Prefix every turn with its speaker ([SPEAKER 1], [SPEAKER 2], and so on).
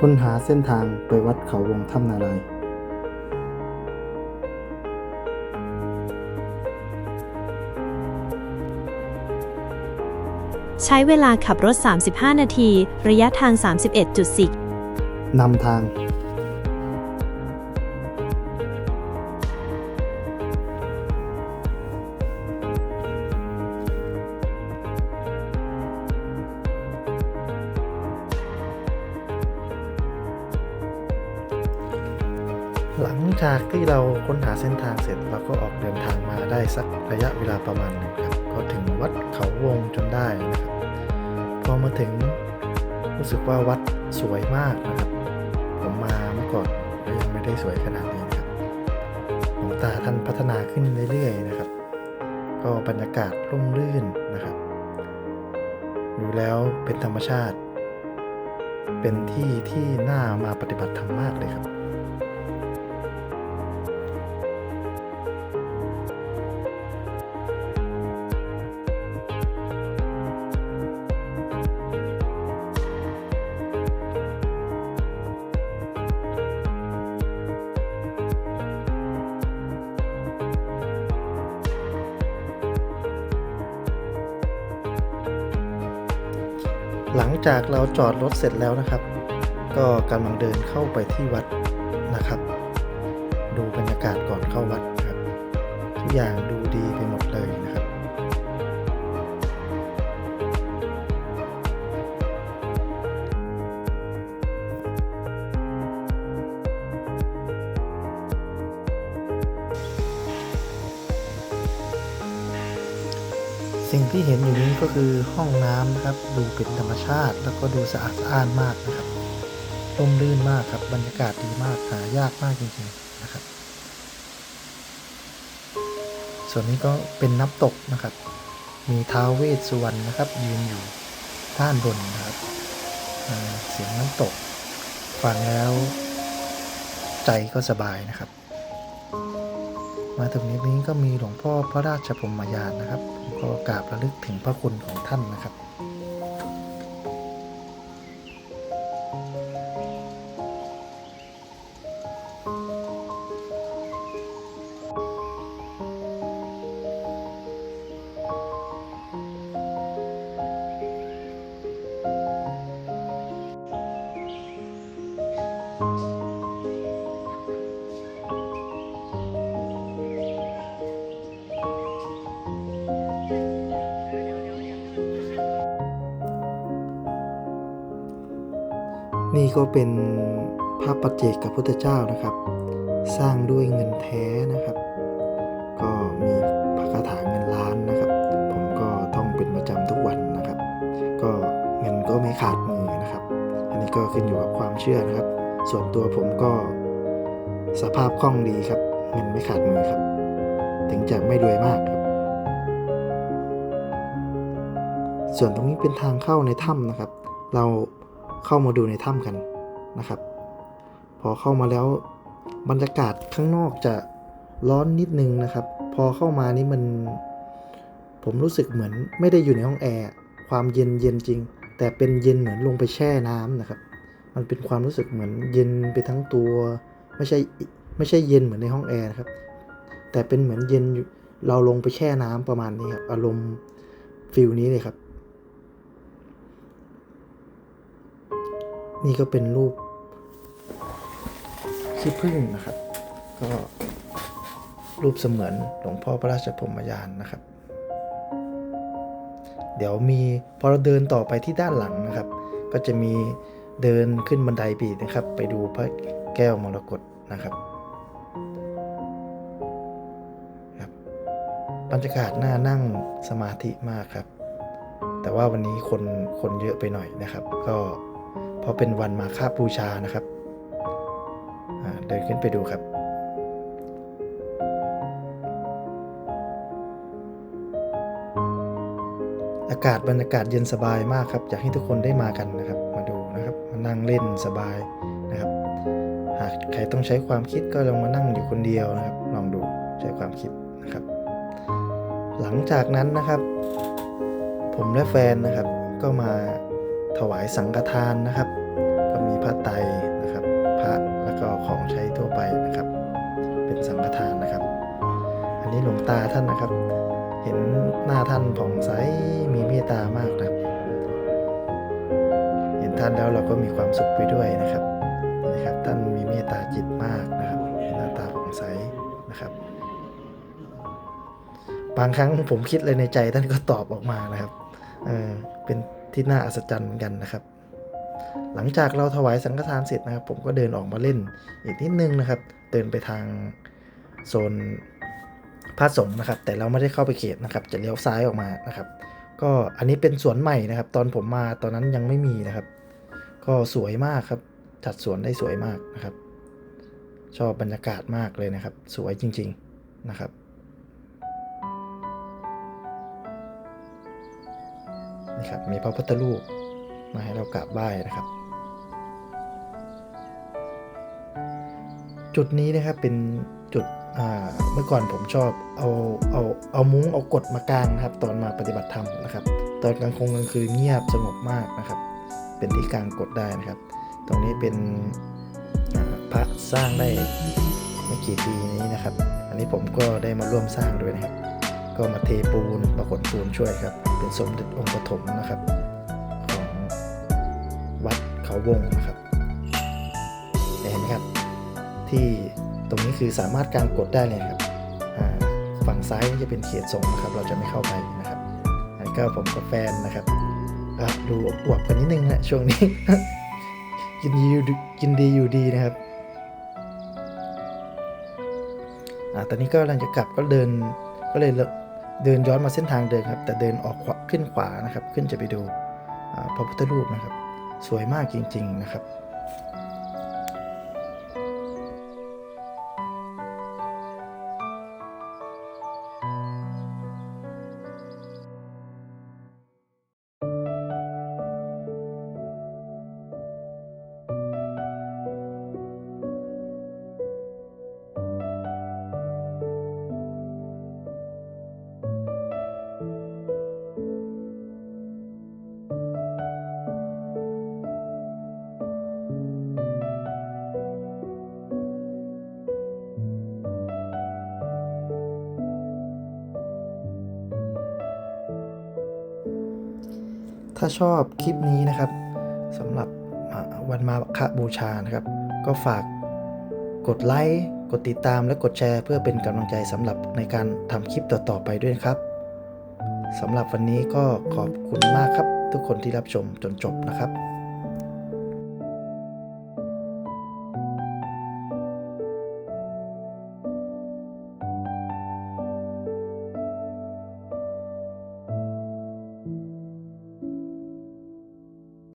[SPEAKER 1] ค้นหาเส้นทางไปวัดเขาวงถ้ำนาลาย
[SPEAKER 2] ใช้เวลาขับรถ 35 นาที ระยะทาง 31.4
[SPEAKER 1] นำทาง หลังจากที่เราค้นหาเส้นทางเสร็จเราก็ออกเดินทางมาได้สักระยะเวลาประมาณหนึ่งครับก็ถึงวัดเขาวงจนได้นะครับ พอมาถึงรู้สึกว่าวัดสวยมากนะครับ ผมมาเมื่อก่อนก็ยังไม่ได้สวยขนาดนี้นะครับหลวงตาท่านพัฒนาขึ้นเรื่อยๆนะครับ ก็บรรยากาศร่มรื่นนะครับอยู่แล้วเป็นธรรมชาติ เป็นที่ที่น่ามาปฏิบัติธรรมมากเลยครับ จากเราจอดรถเสร็จแล้วนะครับ ก็กำลังเดินเข้าไปที่วัดนะครับ ดูบรรยากาศก่อนเข้าวัดครับ ทุกอย่างดูดีไปหมดเลยนะครับ สิ่งที่เห็นอยู่นี้ก็คือห้องน้ำนะครับดูเป็นธรรมชาติ แล้วก็ดูสะอาดสะอ้านมากนะครับร่มรื่นมากครับบรรยากาศดีมากหายากมากจริงๆนะครับ ส่วนนี้ก็เป็นน้ำตกนะครับ มีท้าวเวสสุวรรณนะครับ ยืนอยู่ด้านบนนะครับเสียงน้ำตกฟังแล้วใจก็สบายนะครับ มาถึงนี้นี้ก็มีหลวงพ่อพระราชพรมยานนะครับ ผมก็กราบระลึกถึงพระคุณของท่านนะครับ นี่ก็เป็นพระปัจเจกกับพุทธเจ้านะครับ สร้างด้วยเงินแท้นะครับ ก็มีพระคาถาเงินล้านนะครับ ผมก็ต้องเป็นประจำทุกวันนะครับ ก็เงินก็ไม่ขาดมือนะครับ อันนี้ก็ขึ้นอยู่กับความเชื่อนะครับ ส่วนตัวผมก็สภาพคล่องดีครับ เงินไม่ขาดมือครับ ถึงจะไม่รวยมากครับ ส่วนตรงนี้เป็นทางเข้าในถ้ำนะครับ เรา เข้ามาดูในถ้ำกันนะครับ พอเข้ามาแล้วบรรยากาศข้างนอกจะร้อนนิดนึงนะครับ พอเข้ามานี่มัน ผมรู้สึกเหมือนไม่ได้อยู่ในห้องแอร์ความเย็นเย็นจริง แต่เป็นเย็นเหมือนลงไปแช่น้ำนะครับ มันเป็นความรู้สึกเหมือนเย็นไปทั้งตัวไม่ใช่ไม่ใช่เย็นเหมือนในห้องแอร์นะครับ แต่เป็นเหมือนเย็นเราลงไปแช่น้ำประมาณนี้ครับ อารมณ์ฟิลนี้เลยครับ นี่ก็เป็นรูปขี้ผึ้งนะครับ ก็รูปเสมือนหลวงพ่อพระราชพรมยานนะครับ เดี๋ยวมีพอเราเดินต่อไปที่ด้านหลังนะครับ ก็จะมีเดินขึ้นบันไดปีนะครับ ไปดูพระแก้วมรกตนะครับครับบรรยากาศน่านั่งสมาธิมากครับ แต่ว่าวันนี้คนคนเยอะไปหน่อยนะครับ ก็ ราะเป็นวันมาฆบูชานะครับเดินขึ้นไปดูครับ อากาศบรรยากาศเย็นสบายมากครับอยากให้ทุกคนได้มากันนะครับ มาดูนะครับมานั่งเล่นสบายนะครับ หากใครต้องใช้ความคิดก็ลองมานั่งอยู่คนเดียวนะครับ ลองดูใช้ความคิดนะครับ หลังจากนั้นนะครับ ผมและแฟนนะครับก็มา ถวายสังฆทานนะครับ ก็มีพผ้าไตรนะครับ พระแล้วก็ของใช้ทั่วไปนะครับ เป็นสังฆทานนะครับ อันนี้หลวงตาท่านนะครับ เห็นหน้าท่านผ่องใสมีเมตตามากนะครับ เห็นท่านแล้วเราก็มีความสุขไปด้วยนะครับนี่ครับท่านมีเมตตาจิตมากนะครับหนหน้าตาผ่องใสนะครับบางครั้งผมคิดเลยในใจท่านก็ตอบออกมานะครับ เออเป็น ที่น่าอัศจรรย์เหมือนกันนะครับ หลังจากเราถวายสังฆทานเสร็จนะครับ ผมก็เดินออกมาเล่นอีกนิดนึงนะครับ เดินไปทางโซนพระสงฆ์นะครับ แต่เราไม่ได้เข้าไปเขตนะครับ จะเลี้ยวซ้ายออกมานะครับ ก็อันนี้เป็นสวนใหม่นะครับ ตอนผมมาตอนนั้นยังไม่มีนะครับ ก็สวยมากครับ จัดสวนได้สวยมากนะครับ ชอบบรรยากาศมากเลยนะครับ สวยจริง ๆนะครับ นี่ครับ มีพระพุทธรูปมาให้เรากราบไหว้นะครับ จุดนี้นะครับเป็นจุดเมื่อก่อนผมชอบเอาเอาเอามุ้งเอากดมากางนะครับ ตอนมาปฏิบัติธรรมนะครับ ตอนกลางคงกลางคืนเงียบสงบมากนะครับ เป็นที่กางกดได้นะครับ ตรงนี้เป็นพระสร้างได้ไม่กี่ปีนี้นะครับ อันนี้ผมก็ได้มาร่วมสร้างด้วยนะครับ ก็มาเทปูนมาขนปูนช่วยครับ เป็นสมเด็จองค์ปฐมนะครับ ของวัดเขาวงนะครับเห็นไหมครับ ที่ตรงนี้คือสามารถการกดได้เลยครับฝั่งซ้ายนี่จะเป็นเขตสงฆ์นะครับ เราจะไม่เข้าไปนะครับอันนี้ก็ผมกับแฟนนะครับดูอวบกันนิดนึงนะช่วงนี้ กินดีอยู่ดีกินดีอยู่ดีนะครับอ่าตอนนี้ก็กำลังจะกลับก็เดินก็เลย เดินย้อนมาเส้นทางเดิมครับ แต่เดินออกขวาขึ้นขวานะครับ ขึ้นจะไปดูพระพุทธรูปนะครับ สวยมากจริง ๆนะครับ ถ้าชอบคลิปนี้นะครับสำหรับวันมาคบูชานะครับ ก็ฝากกดไลค์กดติดตามและกดแชร์เพื่อเป็นกำลังใจสำหรับในการทำคลิปต่อๆไปด้วยครับสำหรับวันนี้ก็ขอบคุณมากครับ ทุกคนที่รับชมจนจบนะครับ